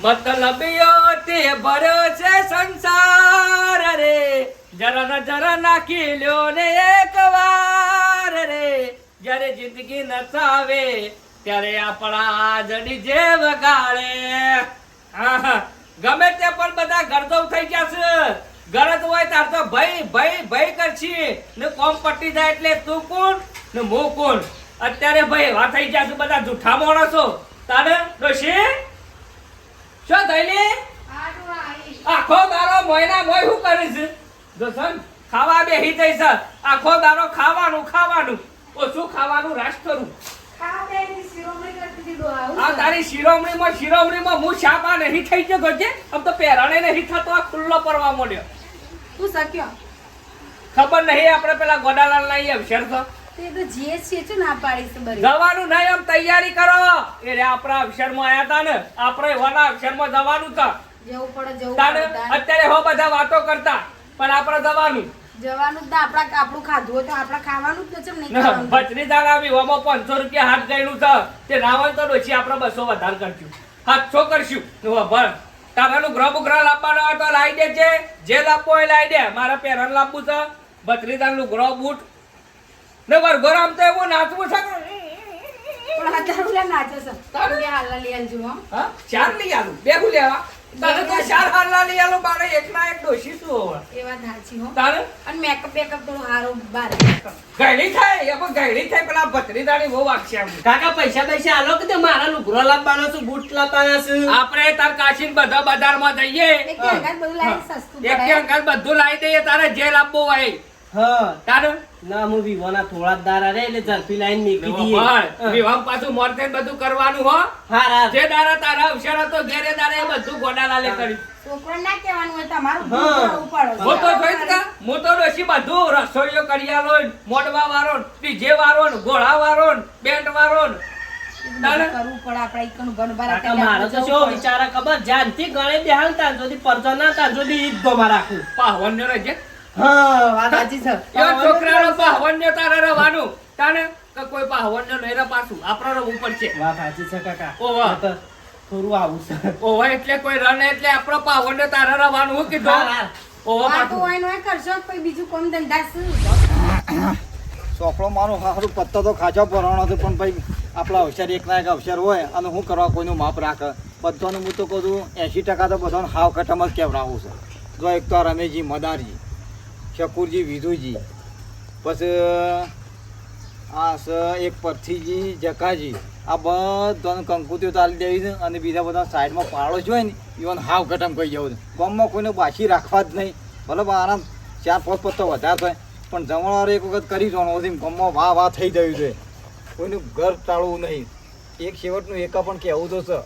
મતલબીઓ તે ભર્યો સંસાર રે. જરા ન જરા ને એક જ્યારે જિંદગી નચાવે ત્યારે આપણા જડી જે વગાડે ગમે તે પણ બધા ગરદવ થઈ ગયા છે. ગરજ હોય તાર તો ભય ભઈ ભઈ કરશી. ને કોમ પટી જાય એટલે તું કોણ? ને હું કોણ? અત્યારે ભાઈ એવા થઈ ગયા છે બધા જૂઠા મોણસો. તારે ડોશી? શું થયેલી આખો દારો મોયના મોય શું કરીશ? દોસ્ત ખાવા બેહી જઈશ. આખો દારો ખાવાનું ખાવાનું. ઓછું ખાવાનું? રાશ કરું. આ તારી શિરોમણીમાં શિરોમણીમાં હું શાપા નહીં થઈ ગયો ગજે. આમ તો પહેરાણે નહીં થતો આ ખુલ્લો પડવા માંડ્યો. તું શક્યો? ખબર નહીં આપણે પેલા ગોડાલાલ ના અવસર તો. તે તો જીએ છીએ છું ના પાડીશ બરી જવાનું નહીં આમ તૈયારી કરો. એ રે આપણા અક્ષરમાં આવ્યા હતા ને આપણે એવાના અક્ષરમાં જવાનું હતા જવું પડે જવું પડે અત્યારે હો બધા વાતો કરતા પણ આપણે જવાનું. જવાનું જ આપણા આપણું ખાધું હોય તો આપણે ખાવાનું જ નહીં દાળ આવી ઓમાં પાંચસો રૂપિયા હાથ ગયેલું છે. તે ના તો આપણે બસો વધારે કરશું. સાતસો કરશું. ભર. તારાનું ગ્રહ લાપવાનો લાવવાનો હોય તો લાવી દેજે. જે લાવવો હોય લાવી દે. મારે પહેરણ લાવવું છે. ભત્રી નું ગ્રહ બૂટ ને વરઘોરામ તો એવું નાચવું છે પણ હજાર રૂપિયા નાચે છે. તાને? બે હાલના લઈ આલજો હા? ચાર લઈ આલું. બેગું લેવા. તને તો ચાર હાલના લઈ આલું. મારે એકના એક ડોશી શું હોવે એ વાત સાચી હો. તારે? અને મેકઅપ બેકઅપ તો હારો બાર. ગયડી થાય? એમાં ગયડી થાય. પેલા ભત્રી દાડી બહુ વાગશે આમ. કાકા પૈસા પૈસા આલો કે તે મારા લુગરો લાવવાનો છું? બૂટ લાવવાના છું? આપણે તાર કાશીન બધા બજારમાં જઈએ. એક અંગાત બધું લાવી સસ્તું એક અંકલ બધું લાવી દઈએ. તારે જે લાવવું હોય. હા. તારે? ના હું વિવાના થોડા દારા રે એટલે ઝડપી લાઈન મેકી દઈએ. વિવાહ પાછું મોરતે બધું કરવાનું હો? હા હા. જે દારા તારા અવસર હતો ઘેરે દારે એ બધું ગોડાલાલે કર્યું છોકરો ના કહેવાનું હોય તમારું ઉપાડો. હું તો જોઈ કા? હું તો ડોશી બધું રસોઈયો કરી આલો મોડવા વાળો ને, ડીજે વાળો ને, ઘોડા વાળો ને, બેન્ડ વાળો ને. તારે? કરવું પડે આપણે ઈકણું ઘર બાર કાકા મારે તો વિચારા ખબર જાનથી ગળે બેહાલ ત્યાં સુધી પરચો ના ત્યાં સુધી ઈ જ ધોમાં રાખું. પાહવનનો રહેજે. હા વાત સાચી છે એવા છોકરાનો પાહવનનો તારે રહેવાનું. તાને કે કોઈ પાહવનનો નહીં રહે પાછું. આપણે રહેવું પડશે. વાત સાચી છે કાકા ઓવા. આ થોડું આવું છે ઓવા એટલે કોઈ રને એટલે આપણો પાહવનનો તારે રહેવાનું. હું કીધું? હા, હા. ઓવા આ તો પાછું. હોય ને કરશો કોઈ બીજું કોમ ધંધા શું ચોપડો મારો સારું પત્તો તો ખાચો ભરવાનો હતો પણ ભાઈ આપણા અવસર એકના એક અવસર હોય અને હું કરવા કોઈનું માપ રાખે બધાનું હું તો કહું છું એંશી ટકા તો બધાને હાવ ખટમ જ કેવડાવું છે જો એક તો રમેશજી મદારજી શકુરજી વિધુજી. પછી આ સ, એક પથ્થીજી, જકાજી. આ બધાને કંકુતીઓ તાલી દેવી છે અને બીજા બધા સાઈડમાં પાડો જ ને ઇવન હાવ ઘટમ કહી જવું છે. ગામમાં કોઈને બાસી રાખવા જ નહીં. ભલે આરામ ચાર પાંચ પત્તો વધારે થાય, પણ જમણવાર એક વખત કરી જવાનું હતી ગામમાં વાહ વાહ થઈ ગયું છે. કોઈનું ઘર ટાળવું નહીં. એક છેવટનું એકા પણ કહેવું તો છે.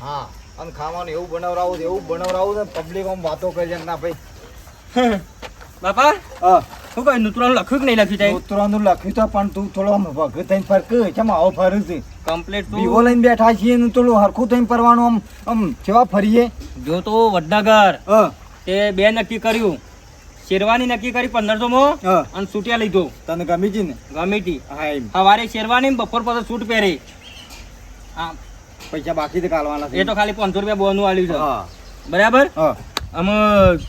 હા, અને ખાવાનું એવું બનાવરાવું એવું બનાવરાવું છે પબ્લિક આમ વાતો કરી ના ભાઈ. બાપા? હા. શું કહ્યું? નૂતરાનું લખ્યું કે નહીં લખ્યું તાઈ? ઉતરવાનું લખ્યું તો પણ તું થોડો આમ વઘ થઈને ફરક કેમ આવો ફરું છે? કમ્પ્લીટ વિવો લઈને બેઠા છીએ ને થોડું હરખું થઈને ફરવાનું આમ આમ કેવા ફરીએ. જો તો વડનગર. હા. તે બે નક્કી કર્યું. શેરવાની નક્કી કરી પંદરસો માં અને સૂટિયા લીધો. તને ગમી છે ને? ગમી હા એમ. સવારે શેરવાની બપોર પછી સૂટ પહેરે. હા. પૈસા બાકી તો કાઢવાના છે. એ તો ખાલી પાંચસો રૂપિયા બોનું આવ્યું છે. બરાબર? હા. અમે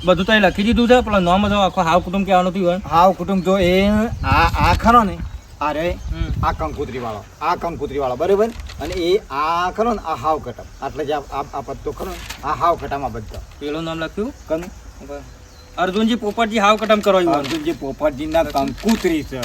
બધું તો લખી દીધું છે પણ નોમ તો આખો હાવ કુટુંબ કહેવાનું થયું હોય. હાવ કુટુંબ જો એ આ આ ખરો ને અરે હમ. આ કંકુતરી વાળો આ કંકુતરી વાળો બરાબર? અને એ આ ખરો ને આ હાવ કટમ એટલે જે આ આ- આ પત્તો ખરો ને આ હાવ કટામાં બધા. પેલું નામ લખ્યું? કનું અર્જુનજી પોપટજી હાવ કટમ કરો અર્જુનજી પોપટજીના કંકુતરી છે.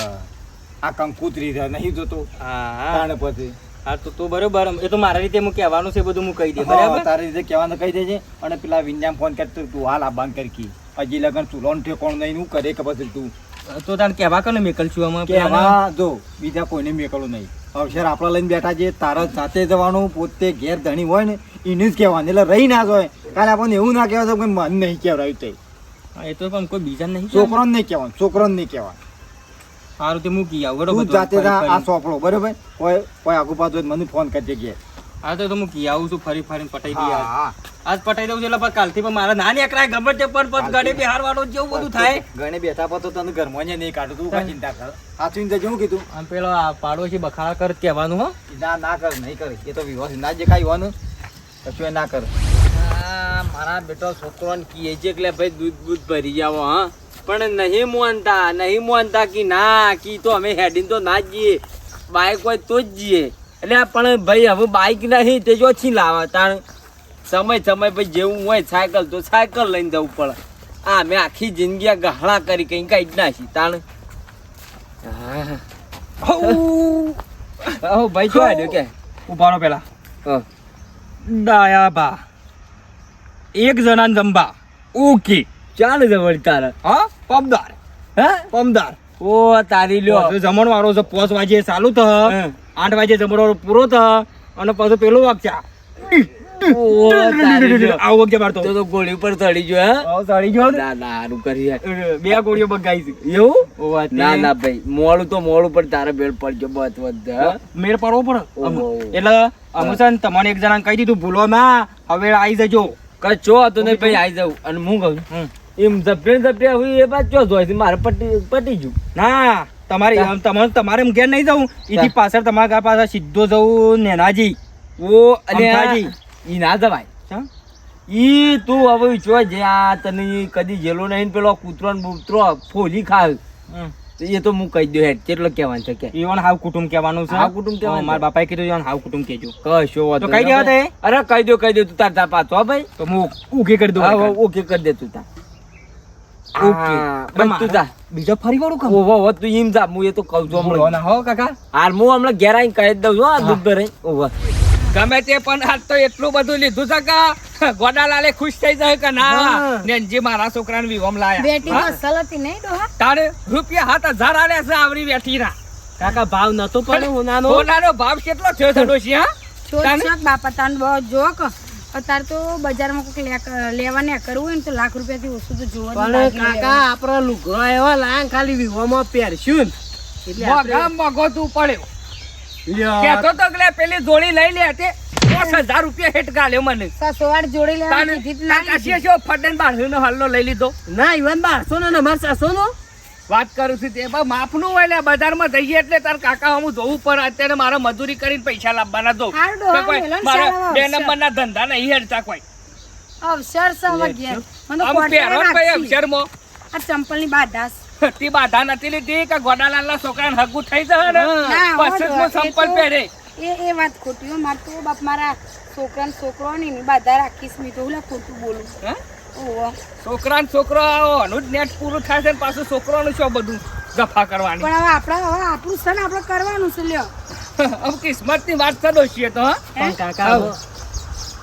આ કંકુતરી છે નહીં જોતો? હા પછી. હા તો તો બરોબર એ તો મારા રીતે હું કહેવાનું છે બધું હું કહી દે બરાબર? તારી રીતે કહેવાનું કહી દેજે અને પેલા વિંજામ ફોન કરતો તું હાલ આ બંધ કરી હજી લગન તું લોન કોણ નહીં હું કરે ખબર છે તું. તો તારે કહેવા કને મેકલ છું આમાં કહેવા જો બીજા કોઈને મેકલું નહીં. અવસર આપણા લઈને બેઠા છે તારા સાથે જવાનું પોતે ઘેર ધણી હોય ને એને જ કહેવાનું એટલે રહી ના જોઈએ કાલે આપણને એવું ના કહેવાય કે મન નહીં કહેવાય તે એ તો પણ કોઈ બીજા નહીં છોકરોને નહીં કહેવાનું છોકરોને નહીં કહેવાનું. સારું તે મૂકી આવું તું બરોબર જાતે આ સોંપડો બરોબર? કોઈ કોઈ આગુ પાછો મને ફોન કરજે કે હા તો તો મૂકી આવું છું ફરી ફરીને પટાઈ દઈએ આજ પટાઈ દઉં છું એટલે કાલથી પણ મારા નાની અકરાય ગમે તે પણ પણ ગણે બિહાર વાળો જેવું બધું થાય. ગણે બેઠા પર તો તને ઘરમાં નહીં કાઢું તું કાંઈ ચિંતા કર. સાચું જજે હું કીધું? આમ પેલો આ પાડોશી બખાડા કર કહેવાનું હો. ના ના કર નહીં કર. એ તો વિવાહ ના જે કાંઈ હોવાનું કશું એ ના કર. મારા બેટો છોકરોને કીએ છે એટલે ભાઈ દૂધ બૂધ ભરી જાવ હા. પણ નહીં મોનતા નહીં મોનતા કે ના કી તો અમે હેડીને તો ના જઈએ. બાઇક હોય તો જ જઈએ. એટલે પણ ભાઈ હવે બાઇક નહીં તે જો થી લાવે. તાણ સમય સમય પછી જેવું હોય સાયકલ તો સાયકલ લઈને જવું પડે. આ મેં આખી જિંદગી આ ગહણા કરી કઈ કઈ જ ના છીએ તાણ હા. ભાઈ જો હેડ્યો કે? ઉભારો પેલા. ડાયા બા એક જણાને જંબા. ઓકે. ચાલે છે વળી તારે. હા? પમદાર. હે? પમદાર. ઓ તારી લ્યો. જમણ વાળો છે પોચ વાગે ચાલુ થ આઠ વાગે જમણ વાળો પૂરો થ અને પાછો પેલો વાગચા ગોળી પર ચડી ગયો ના ના કરી બે ગોળીઓ બગાઈ એવું? ના ના ભાઈ મોડું તો મોડું પણ તારે બેલ પડજો બસ બસ મેળ પડવો પડે. એટલે અમુસન તમને એક જણા કહી દીધું ભૂલો ના. હવે આવી જજો. કચો હતો નહીં ભાઈ આવી જાઉં. અને હું કહું. એમ ઝપટે ઝપટે હવે એ બાદ ચો જોઈ મારે પટી પટી ગયું ના તમારે તમારે તમારે એમ ઘેર નહીં જવું એથી પાછળ તમારા ઘર પાછળ સીધો જવું નેનાજી ઓ અને. ઈ ના જવાય ઈ તું હવે વિચવા જે આ તને કદી જેલો નહીં પેલો કૂતરો ને બૂતરો ફોલી ખાવ એ તો હું કહી દઉં હેડ કેટલો કહેવાનું છે કે ઈવન હાવ કુટુંબ કહેવાનું છે હાવ કુટુંબ કહેવાનું મારા બાપાએ કીધું ઈવન હાવ કુટુંબ કહેજો કશો વાંધો તો કહી દેવા તે? અરે કહી દો કહી દો તું તાર તાર પાછો ભાઈ તો હું ઓકે કરી દઉં ઓકે કરી દે તું તાર ઓકે. બસ તું જા બીજો ફરી વાળું કહું ઓહો ઓહો, તું ઈમ જા હું એ તો કહું છું હમણાં. ના હો કાકા હાલ હું હમણાં ઘેર આવીને કહી દઉં છું આ દૂધ ભરાઈ. ઓહો. ગમે તે પણ આજ તો એટલું બધું લીધું છે કે ગોડાલાલે ખુશ થઈ જાય કે ના. નેનજી મારા છોકરાને વિવમ લાયા બેટી હા? અસલ હતી નહીં ડોહા તારે રૂપિયા હાથ હજાર આલે છે આવરી બેઠીના કાકા ભાવ નતો પણ હોનાનો સોનાનો ભાવ કેટલો થયો છે ડોશી હા છોડ તાને? બાપા તાન બહુ જો કે અત્યારે તો બજારમાં કોઈક લેવા ને કરવું હોય ને તો લાખ રૂપિયાથી ઓછું તો જોવા પણ કાકા આપણો લુગડો એવા લાંગ ખાલી વિવામાં પહેરશું એટલે આપણે- તું પડ્યો કેતો તો કે પેલી જોડી લઈ લે તે. હજાર રૂપિયા હેટ ગાલ્યો મને. સસવાડ જોડી લેવા ના ફટેન બારસો હલ્લો લઈ લીધો. ના ઈવન બારસો ને અમારે સાસો નો વાત કરું છું તે બા માપનું હોય લે બજારમાં જઈએ એટલે તાર કાકા હું જોવું પણ અત્યારે મારે મજૂરી કરીને પૈસા લાવવાના દો મારે બે. નંબરના ધંધા નહીં હેડતા કોઈ. અવસર ઘેર. મને પહેરો ભાઈ રાખી. આ ચંપલની બાધાસ. તે બાધા નથી લીધી કે ગોડાલાલના છોકરાને હગું થઈ જશે ને? હો પછી હું એ પહેરે. એ એ વાત ખોટી હો. મારે તો બાપ મારા છોકરાને છોકરો ને બાધા રાખીશ. મેં તો ઓલા ખોટું બોલું. હે? છોકરા છોકરો આનું જ નેટ પૂરું થાય છે પાછું છોકરાનું શું બધું ગફા કરવાની? પણ હવે આપણે હવે આપણું છે ને આપણે કરવાનું છે લ્યો. હવે કિસ્મતની વાત ચડો છીએ તો હા. પણ કાકા.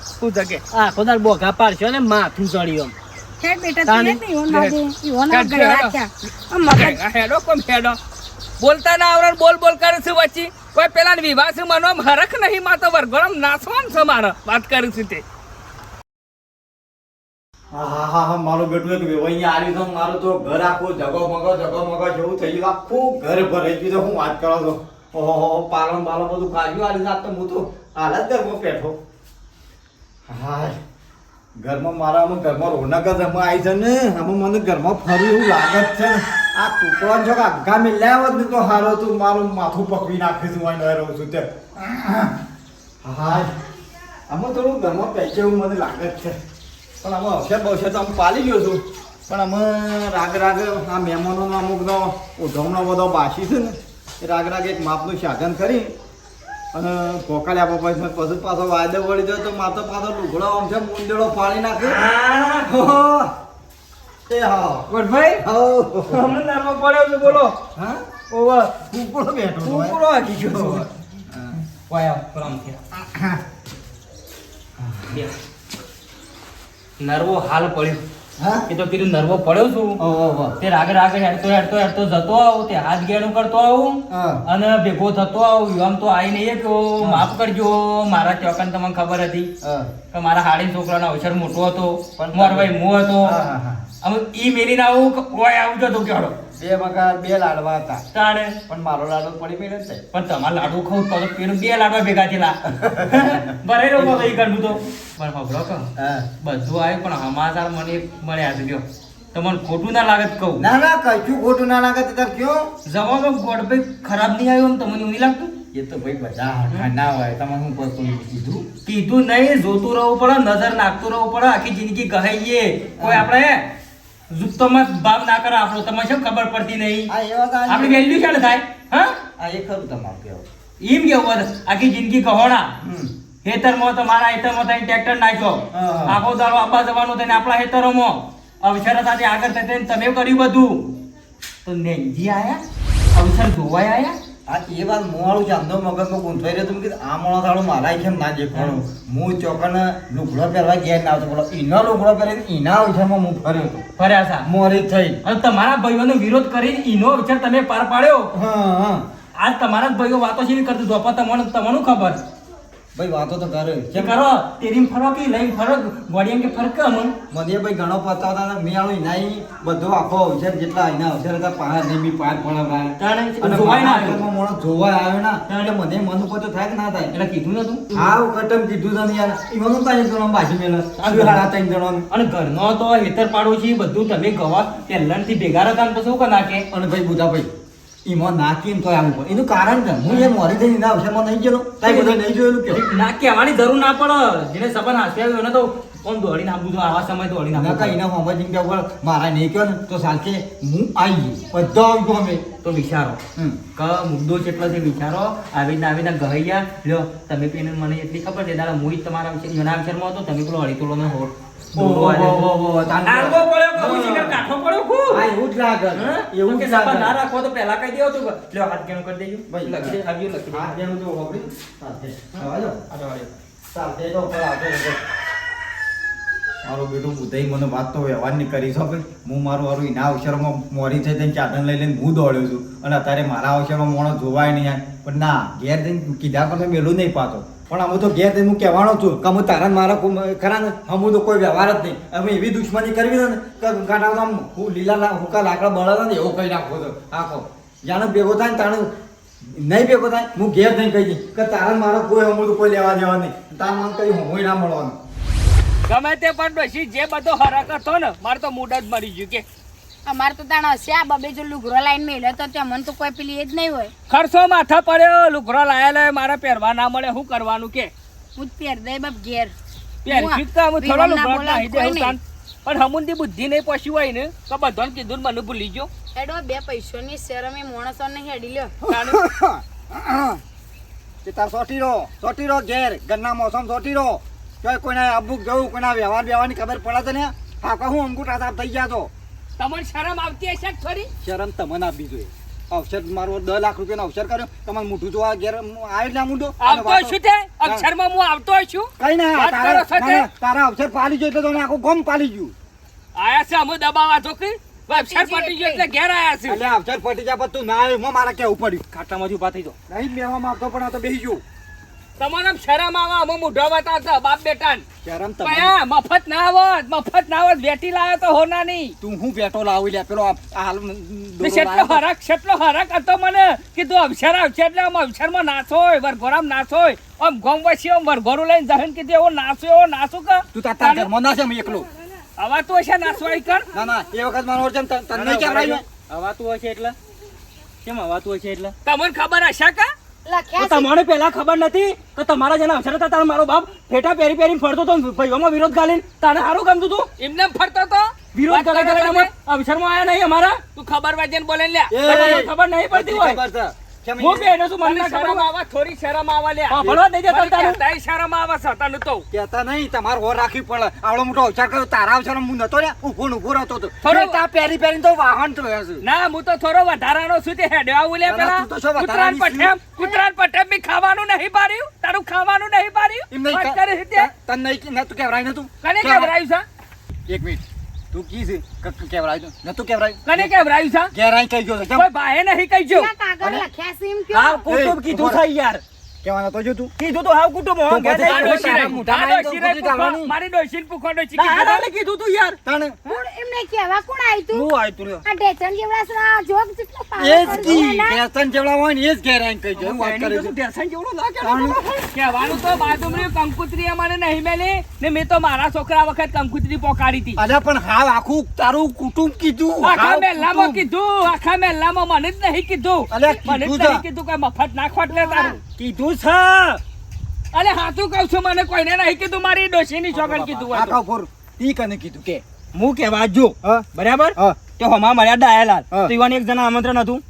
શું જગે? આ દાડ બોઘા પાડશો ને માથું ચડ્યું ખેડ બેટા તાને? તું ઈવોન ના દે ઈવોન ના કાઢ ગળે દે, રાખ્યા. આ મગજ હેડો કોમ હેડો. બોલતા ના આવરણ બોલ બોલ કરે છે વચ્ચે. કોઈ પેલા વિવાહ છે મનો હરખ નહીં માતો વરગોળમ નાસવાન છે મારે. વાત કરું છું તે. હા હા હા હા, મારું બેટું એક વેવાઈ આવ્યું તો મારું તો ઘર આખું જગમગો જગમગો જેવું થઈ ગયું આખું ઘર ભરાઈ ગયું તો હું વાત કરો છો? ઓહો પાલન બાલન બધું કાઢ્યું આવી રીતે તો હું તો હાલ જ ઘરમાં બેઠો. હા ઘરમાં મારા અમે ઘરમાં રોનક જ અમે આવી છે ને અમે મને ઘરમાં ફરી એવું લાગે જ છે. આ કૂકડો છો આઘા મિલ્યા હોત ને તો હારો તું મારું માથું પકવી નાખીશું, હું અહીં રહું છું તે હા અમે થોડું ઘરમાં પૈસે એવું મને લાગે જ છે. પણ આમાં અવસર બવસર તો આમ પાલી ગયો છું. પણ અમે રાગ રાગ આ મહેમાનોનો અમુકનો ઉધવનો બધો બાસી છે ને એ રાગ રાગ એક માપનું સાધન કરી અને ભોકાલ્યા પછી પછી પાછો વાયદો વળી જાય તો માથો પાછો લુગડો આમ છે મુંદેડો ફાડી નાખે. એ હા. વડભાઈ? હા. હમણાં નરવો પડ્યો છે બોલો. હા? ઓવા. કૂકડો બેઠો? કૂકડો હાકી ગયો. છે. વાયા પરમથી. નરવો હાલ પડ્યો. હા? એ તો કીધું નરવો પડ્યો છું. તે રાગે રાગે હેડતો હેડતો હેડતો જતો આવું તે હાથ ગેડું કરતો આવું અને ભેગો થતો આવું આમ તો આવીને એ કહો માફ કરજો મારા ચોકન તમને ખબર હતી. કે મારા હાડી છોકરાનો અવસર મોટો હતો મારો ભાઈ મો હતો. અમે ઈ મેલીને આવું કે ઓય આવું જતો કેડો. બે વખત બે લાડવા હતા. તાણે? પણ મારો લાડવો પડી મેળે છે. પણ તમારે લાડુ ખાવ તો પેલું બે લાડવા ભેગા થયેલા. ભરાઈ રહ્યો ભાઈ કરવું તો પણ હબળો કહો બધું આવ્યું પણ સમાચાર મને મળ્યા છે લ્યો તમને ખોટું ના લાગે કહું. ના ના કશું ખોટું ના લાગે તો તાર કયો. જવાબ ગોડભાઈ ખરાબ નહીં આવ્યો તમને એવું લાગતું? એ તો ભાઈ બધા ના હોય. તમે હું કોઈ કીધું? કીધું નહીં જોતું રહેવું પડે નજર નાખતું રહેવું પડે આખી જિંદગી કહીએ કોઈ આપણે જુત્તોમાં ભાવ ના કરો આપણો તમે શું ખબર પડતી નહીં? આપણી વેલ્યુ છે ને થાય? હા? એ ખરું તમારું કેવું એમ કેવું આખી જિંદગી કહોણા. હેતરમાં તમારા હેતરમાં થઈને ટ્રેક્ટર નાખ્યો. આખો દારો આપવા જવાનું થઈને આપણા હેતરોમાં અવસર સાથે આગળ થઈને તમે કર્યું બધું. તો નેનજી આયા? અવસર જોવાય આયા? આ એ વાત મોવાળું છે. આમનો મગજમાં ગુંથવાઈ રહ્યો. તમે કીધું આ મોણો થાળો મારા કેમ ના દેખાણું. હું ચોકન લુગડો પહેરવા ગયા ના આવતો. બોલો એનો લુગડો પહેરીને એના અવસરમાં હું ફર્યો હતો ફર્યા સા મોરી થઈ. અને તમારા ભાઈઓનો વિરોધ કરીને ઈનો વિચાર તમે પાર પાડ્યો? હા હા. આજ તમારા જ ભાઈઓ વાતો છે કરતું? ધોપા તમને તમને ખબર? ભાઈ વાતો તો કરે. કે કરો તેરી ફરો કે લઈ ફરો ગોડિયા કે ફરક અમન મને ભાઈ ઘણો પતા હતા મેં આવું એના બધો આખો અવસર જેટલા એના અવસર હતા પાંચ નીમી પાંચ અને જોવાય ના. મારા જોવા આવ્યો ના એટલે મને મન ઉપર તો થાય કે ના થાય. એટલે કીધું નતું? હા કટમ કીધું તને યાર. ઈવાનું ત્રણ જણો બાજી મેલે. સાડા ત્રણ જણો અને ઘરનો તો હેતર પાડોશી બધું તમે ગવા પહેલાંથી ભેગા હતા ને પછી શું કરી નાખે અને ભાઈ બુધા ભાઈ ઈમાં ના કેમ તો આવું પડે એનું કારણ છે. હું એ મોરી થઈને એના અવસરમાં નહીં ગયેલો તાઈ બધા નહીં જોયેલું કે? ના કહેવાની જરૂર ના પડે. જેને સંબંધ હાસ્યા એને તો કોણ દોડીને આપવું તો આવા સમય દોડીને ના કઈ એના હોમા જીમ ઉપર મારા નહીં કહો ને તો સાલકે હું આવી ગયો. બધો આવી ગયો અમે. તો વિચારો. કે મુદ્દો કેટલો છે વિચારો. આવી રીતના આવી રીતના ગહૈયા. લ્યો તમે પેને મને એટલી ખબર છે. દાદા હું જ તમારા વિશે વિચારમાં હતો. તમે પેલો અઢી ને હોટ મારો બેટો બુધાઈ મને વાત તો વ્યવહારની કરી છો ભાઈ. હું મારું મારું એના અવસરમાં મોરી થઈ જઈને ચાદન લઈ લઈને હું દોડ્યો છું. અને અત્યારે મારા અવસરમાં મોણો જોવાય નહીં પણ ના ઘેર જઈને કીધા પર મેં મેલું નહીં પાતો પણ અમે તો ઘેર હું કહેવાનો છું કે હું તારા મારા ખરા ને? હમું તો કોઈ વ્યવહાર જ નહીં. અમે એવી દુશ્મની કરવી ને કે આમ હું લીલા હુકા લાકડા બળાતા ને એવું કહી નાખો તો આખો. જાણે ભેગો થાય ને તાણે નહીં ભેગો થાય, હું ઘેર નહીં કહી દઈ કે તારા મારા કોઈ અમુક કોઈ લેવા દેવા નહીં. તારા મને કઈ હું ના મળવાનું. ગમે તે પણ પછી જે બધો હરક હતો ને, મારે તો મૂડ જ મરી ગયું કે અમારે તો તાણ હશે આ બબે જો લુગરો લાઈન મેલ્યો તો ત્યાં મને તો કોઈ પેલી એ જ નહીં હોય. ખર્ચો માથા પડ્યો લુગરો લાયેલો મારે પહેરવા ના મળે શું કરવાનું કે? હું જ પહેર દે બાપ ઘેર. થોડો નાહી દે હું પણ હમુંદી બુદ્ધિ નહીં પછી હોય ને તો બધાને કીધું મને ભૂલી ગયો. એડો બે પૈસોની શરમ એ મોણસો નહીં હેડી લ્યો તાર સોટી રહો સોટી રહો ઘેર ઘરના મોસમ સોટી રહો. કોઈ કોઈના અબુક જવું કોઈના વ્યવહાર વ્યવહારની ખબર પડે તો ને હા કહું હું અંગૂઠા સાફ થઈ ગયા તો. તમને શરમ આવતી હશે કે ખરી? શરમ તમને આપવી જોઈએ. અવસર મારો દસ લાખ રૂપિયાનો અવસર કર્યો. તમારે મોટું જોવા ઘેર આવે ના ઊંધો. આવતો છું તે? અક્ષરમાં હું આવતો છું? કઈ ના તારા? ના, ના, તારા અવસર પાલી ગયો એટલે તો આખું ગમ પાલી ગયું. આયા છે અમે દબાવા છોકરી કે? અક્ષર પટી ગયો એટલે ઘેર આયા છે. એટલે અવસર પટી જાય પણ તું ના આવ્યો એમાં મારે કેવું પડ્યું? ખાટામાંથી ઊભા થઈ જાઓ. નહીં બેવા માંગતો પણ આ તો બેસી ગયું. તમારે શરમ આવે અમે મોઢા બતાવતા બાપ બેટા શરમ તમે મફત ના આવત મફત ના આવત વેટી લાયો તો હોના નહીં તું હું બેઠો લાવી લે? પેલો હાલ કેટલો હરક કેટલો હરક હતો મને. કીધું અવસર આવશે એટલે આમ અવસરમાં નાસો હોય વરઘોરામ નાસો હોય. આમ ગોમ વસી આમ વરઘોરું લઈને જહન કીધું એવો નાસો એવો નાચું કે? તું તાર ઘરમાં ના છે એકલો. આવા તું છે નાસવાઈ કર ના ના એ વખત મારો છે તને- કેમ નહીં કહેવાય તું હશે એટલે? કેમ હવાતું હશે એટલે? તમને ખબર હશે કા? તમારે પેલા ખબર નથી? કે તમારા જેના અવસર હતા તારો મારો બાપ ફેટા પહેરી પહેરી ફરતો તો ભાઈઓમાં વિરોધ ગાલીને. તારે સારું ગમતું તું? એમને ફરતો હતો? વિરોધ કરે કરે અવસરમાં આયા નહીં અમારા? તું ખબર વાજન બોલે લે ખબર નહીં પડતી હોય. ખબર છે. કેમ હું એ- બેનો છું મને ના આવા થોડી શરમ આવા લે ભણવા દઈ દે તને શરમ આવા છે તને તો. કહેતા નહીં તમારે હોર રાખવી પડે. આવડો મોટો અવસર કર્યો તારા અવસર હું નતો ને ઊભો ઊભો રહેતો હતો. થોડો- એ તાર પહેરી તો વાહન તો. ના હું તો થોડો વધારાનો છું તે હેડે આવું લે પેલા. કૂતરાન વધારાની પઠેમ કૂતરાન પઠેમ બી ખાવાનું નહીં પાડ્યું? તારું ખાવાનું નહીં પાડ્યું? એમ નહીં તને કેવરાય કને કેવરાયું છે? એક મિનિટ. તું કી છે? ક- ક- ન તું? નતું કેવરાય કને કેવરાયું છે? ઘેર કઈ ગયો છે? કોઈ બાહે નહીં કઈ ના કાગળ લખ્યા છે એમ કયો? કુટુંબ કીધું થઈ યાર. કહેવાનો તો જો તું. કીધું તો હાવ કુટુંબ હો, કે. મારી ડોશીને પૂછો, ડોશી ના, કીધું. કીધું તું યાર. તને કોણ એમને કેવા કોણ આઈ તું? હું આઈ તું આ ઢેચણ જેવડા સરા જોગ જેટલો પાવર એ જ કી એના. જેવડા હોય ને એ જ ઘેર આઈ કહી જો વાત કરે છે. તું જેવડો લાગે કેવાનું તો બાજુમાં કંકુત્રી અમારે નહીં મેલી ને મેં તો મારા છોકરા વખત કંકુત્રી પોકાડી હતી. અલ્યા પણ હાવ આખું તારું કુટુંબ કીધું. આખા હાવ મહેલામાં કીધું આખા મહેલામાં મને જ નહીં કીધું. અલ્યા મને જ કીધું નહીં કીધું કે મફત ના ખોટ તારું. કીધું છે? અરે હાથું કહું છું મને કોઈને નહીં કીધું મારી ડોશીની છોકરી કીધું આ. કહું ફોર. ઈ કને કીધું? કે હું કહેવા જો બરાબર? તો હમા મળ્યા ડાયાલાલ તો ઈવાને એક જણા આમંત્રણ હતું.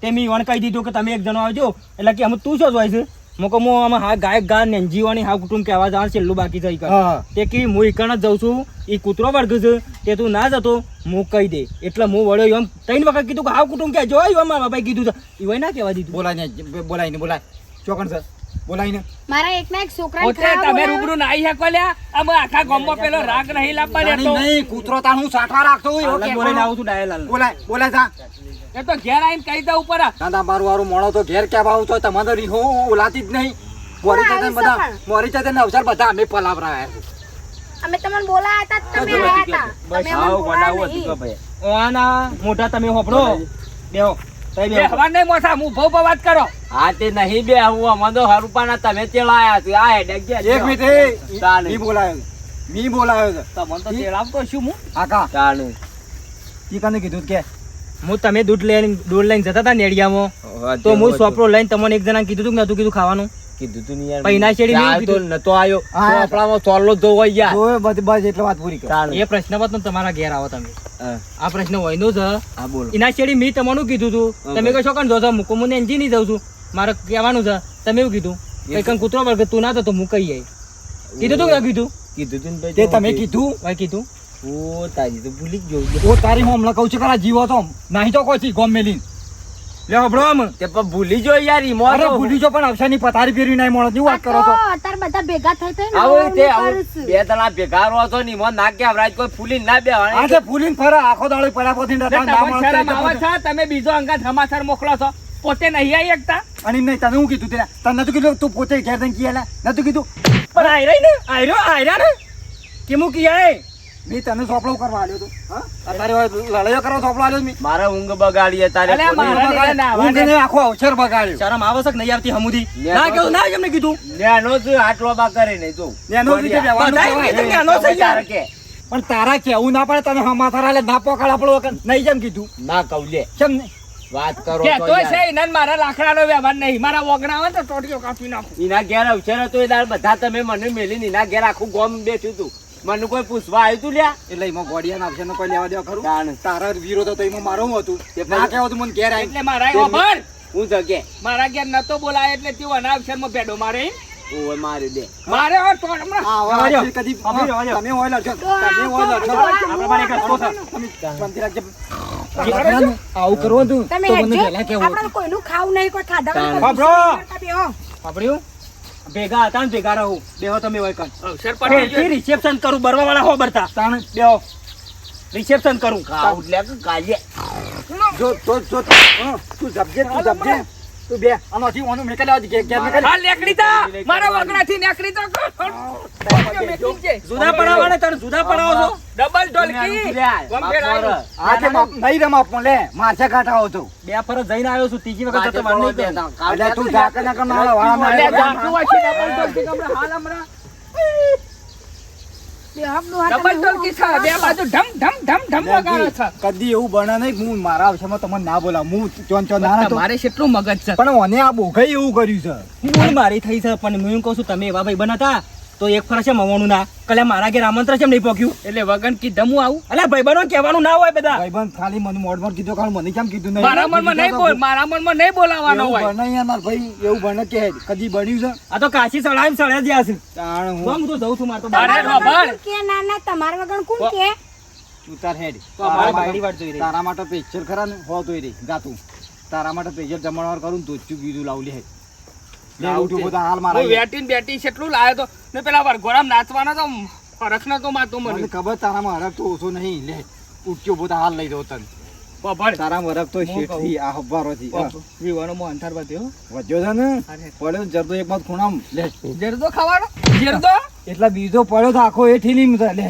તે મેં ઈવાને કહી દીધું કે તમે એક જણો આવજો. એટલે કે અમે તું શું જોઈ છે. હું કહું હું આમાં હા ગાયક ગા નેનજીવાની હા કુટુંબ કહેવા જવાનું છેલ્લું બાકી થઈ ગયું. તે કે હું ઈકણ જ જઉં છું. એ કૂતરો વર્ગ છે. તે તું ના જતો હું કહી દે. એટલે હું વળ્યો એમ. ત્રણ વખત કીધું કે હા કુટુંબ કે જો મારા બાપાએ કીધું છે. એ ના કહેવા દીધું. બોલાય બોલાય ને બોલાય. ચોકણ સર બોલાઈને મારા એકના એક છોકરા તમે રૂબરૂ ના આવી શકો લ્યા અમે આખા ગામમાં પેલો રાગ નહીં લાવવા જાણી દેતો નહીં કૂતરો તા હું સાઠવા રાખતો હું એવો બોલાઈને આવું છું ડાયલાલ. બોલાય બોલાય જા એ તો ઘેર આવીને કહી દઉં ઉપર. દાદા મારું વારું મોણો તો ઘેર ક્યાં ભાવ તો તમારે રીહો ઓલાતી જ નહીં. મોરી ચાતે બધા મોરી ચાતે ને અવસર બધા અમે પલાવરાયા છે. અમે તમને બોલાયા હતા તમે આવ્યા હતા. તમે અમને બોલાયા નહીં. ઓના મોઢા તમે હોપડો બેહો. તઈ બે બેહો હવા નહીં મોસા હું બહુ વાત કરો. હા તે નહીં બે હું અમે તો હરુપાના તમે તેલા આયા છો. આ હેડક એક મિનિટ એ બોલાયો. મી બોલાયો છે. તમને તો છું હું. કાકા. ચાલુ ઈ કને કીધું કે હું તમે દૂધ લઈને દૂધ લઈને જતા હતા નેડિયામાં. તો હું સોપરો લઈને તમને એક જણા કીધું હતું કે નતું કીધું ખાવાનું. કીધું તું યાર પૈના શેરડી નહીં કીધું. નતો આયો. હા. ચોપડામાં ચોલ્લો ધોવાઈ ગયા જોવે બસ બસ એટલે વાત પૂરી કર. એ પ્રશ્ન પર તમારા ઘેર આવો તમે. હા, આ પ્રશ્ન હોયનો છે. હા બોલો. એના શેડી મેં તમને કીધું હતું તમે કહો કણ જો છો મૂકો નહીં જાઉં છું. મારે કહેવાનું છે તમે એવું કીધું. કઈ કણ કૂતરો પર તું ના તો હું કઈ જાય કીધું તું કીધું? કીધું તું તે તમે કીધું? ભાઈ કીધું. ઓ તારી તો ભૂલી જ ગયો. ઓ તારી હું હમણાં કહું છું કરા જીવો તો નહીં તો કોઈ ગોમ મેલીન. લે હબળો આમ તે પણ ભૂલી જો યાર ઈમો અરે ભૂલી જો પણ અવશાની પથારી ફેરવી નહીં મળે વાત કરો તો અત્યારે બધા ભેગા થઈ થઈને આવો તે આવો બે તણા ભેગા રહો તો ની ઈમો ના કે આવરાજ કોઈ ફૂલી ના બે આ તે ફૂલી ફરે આખો દાડો પડ્યા પોથી ના ના આવે છે તમે બીજો અંગા સમાચાર મોકલો છો. પોતે નહીં આવી એકતા. અને નહીં તને હું કીધું તેના તને નતું કીધું તું પોતે ઘેર જઈને કિયાલા નતું કીધું? પણ આયરા ને આયરો આયરા ને. કેમું કિયા મેં તને સોપડો કરવા આલ્યો તો હા અત્યારે લડાઈઓ કરવા સોપડો આલ્યો મેં મારા ઊંઘ બગાડીએ તારે અલ્યા, ખોટી મારા બગાડી. લીધે ના હું આવવાને. આખો અવસર બગાડ્યો શરમ આવશ્યક નહીં આવતી હમુદી ના કેવું ના એમને કીધું નેનો જ આટલો બા કરે નહીં તો નેનો જ નેનો છે યાર. કે પણ તારા કેવું ના પડે તને હમાથા લે ના પોકાળ આપણો વખત નહીં જેમ કીધું ના કહું લે કેમ નહીં? વાત કરો કે તો તો. છે એને મારા લાકડાનો વ્યવહાર નહીં મારા વગણા આવે ને તો ટોટીઓ કાપી નાખું ઈના ઘેર અવસર હતો એ દાળ બધા તમે મને મેલીને ઈના ઘેર આખું ગોમ બેઠું તું મને કોઈ પૂછવા આવ્યું તું લ્યા? એટલે એમાં ગોડિયા નાખશે ને કોઈ લેવા દેવા ખરું? તારા વિરોધ હતો એમાં મારો હતું. તે ના કહેવા તું મને ઘેર આવી એટલે મારા એવો ભર. હું જગે મારા ઘેર નતો બોલાય એટલે તેઓ અનાવસરમાં પેડો મારે. ઓય મારી દે મારે હવે તો હમણાં. કદી. તમે હોય લડશો. તમે હોય લડશો. આપણે પણ એક છે. તમે શાંતિ રાખજો. આવું કરવું તું? તમે તો. પહેલા કેવું આપણે કોઈનું ખાવું નહીં કોઈ ખાધા. કરતા બેહો. સાંભળ્યું ભેગા હતા ને ભેગા રહું. બેહો તમે હોય કણ. અવસર રિસેપ્શન કરું બરવા વાળા હો બરતા. તાણ બેહો. રિસેપ્શન કરું. ખાવું લે. કાજે જો જો જો તું જબજે તું જપજે તું બે આનાથી ઓનું મેકલ આવતી કે કે મેકલ હા લેકડી તા. મારા વગણાથી નેકડી તો જુદા પડાવો ને તને જુદા પડાવો છો? ડબલ ઢોલકી? આવ્યું. આ કે નહીં રમા પણ લે મારશે કાંઠા તો બે ફર જઈને આવ્યો છું ત્રીજી વખત તો મને નહીં દે કરું. તા. ઢાકા ના કર વાળા મારે. જાતું હોય ડબલ ઢોલકી કમરા હાલ હમણાં. બેહો, ડોહા, તમે ડબલ ઢોલકી છે બે બાજુ ઢમ ઢમ ઢમ ઢમ વગાડે છે. કદી એવું બને નહીં હું મારા આવશેમાં તમને ના બોલાવ હું ચોન ચોન ના તમારે કેટલું મગજ છે. પણ મને આ બોઘાઈ એવું કર્યું છે. હું મારી થઈ છે પણ હું કહું છું તમે એવા ભાઈ હતા તો એક ફરજ છે મવાનું ના. કલે મારા ઘેર આમંત્રણ છે નહીં પોક્યું? એટલે વગન કીધું હું આવું. અલે ભાઈ બનો કહેવાનું ના હોય બધા. ભાઈબંધ ખાલી મને મોડ મોડ કીધું કારણ મને કેમ કીધું નહીં? મારા મનમાં નહીં બોલ મારા મનમાં નહીં બોલાવાનો એવું હોય. બને યાર મારા ભાઈ એવું બને કે કદી બન્યું છે? આ તો કાશી સળાય સળે જ્યાં છે. તાણ હું. હું તો જઉં છું માર તો બારે. ખબર. કે? ના ના તમારા વગન કોણ કે તું હેડ. તો અમારે બાડી વાટ જોઈ રહી. તારા માટે પેચર ખરા ને? હો તોય રે. જાતું તારા માટે પેચર જમણવાર કરું તો જ કીધું લાવલી હે લે આવું ઉઠું તે. બધા હાલ હું મારા વેટીન બેટી કેટલું લાયો તો. ને પેલા વરઘોડામાં નાચવાનો તો ફરક નતો માતું મને. મને ખબર તારામાં હરક તો ઓછો નહીં. લે ઉઠ્યો બધા હાલ લઈ દો તને. પોપડ તારા તો શેઠથી આ હબ્બારોથી હા. મો અંધાર વધ્યો વધ્યો છે ને? પડ્યો જરદો એક બાદ ખૂણામ. લે. જરદો ખાવાનો? જરદો? એટલા બીજો પડ્યો તો આખો એ ઠીલી લે.